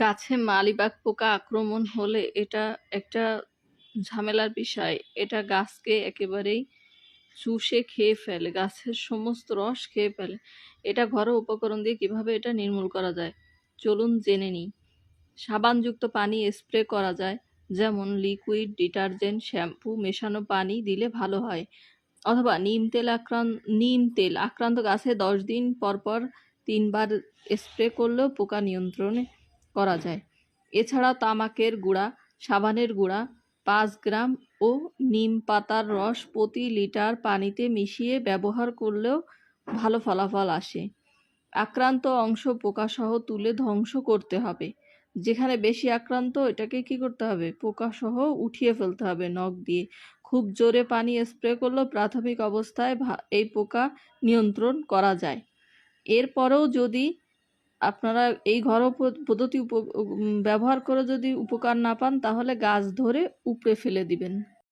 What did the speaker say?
গাছে মালিবাগ পোকা আক্রমণ হলে এটা একটা ঝামেলার বিষয়। এটা গাছকে একেবারেই চুষে খেয়ে ফেলে, গাছের সমস্ত রস খেয়ে ফেলে। এটা ঘরোয়া উপকরণ দিয়ে কীভাবে এটা নির্মূল করা যায়? চলুন জেনে নিই। সাবানযুক্ত পানি স্প্রে করা যায়, যেমন লিকুইড, ডিটারজেন্ট, শ্যাম্পু, মেশানো পানি দিলে ভালো হয়। অথবা নিম তেল আক্রান্ত নিম তেল আক্রান্ত গাছে দশ দিন পর পর তিনবার স্প্রে করলেও পোকা নিয়ন্ত্রণে করা যায়। এছাড়া তামাকের গুঁড়া, সাবানের গুঁড়া, পাঁচ গ্রাম ও নিম পাতার রস প্রতি লিটার পানিতে মিশিয়ে ব্যবহার করলেও ভালো ফলাফল আসে। আক্রান্ত অংশ পোকাসহ তুলে ধ্বংস করতে হবে। যেখানে বেশি আক্রান্ত, এটাকে কি করতে হবে? পোকাসহ উঠিয়ে ফেলতে হবে নখ দিয়ে। খুব জোরে পানি স্প্রে করলেও প্রাথমিক অবস্থায় এই পোকা নিয়ন্ত্রণ করা যায়। এরপরেও যদি আপনারা এই ঘরোয়া পদ- পদ্ধতি ব্যবহার করে যদি উপকার না পান, তাহলে গাছ ধরে উপড়ে ফেলে দিবেন।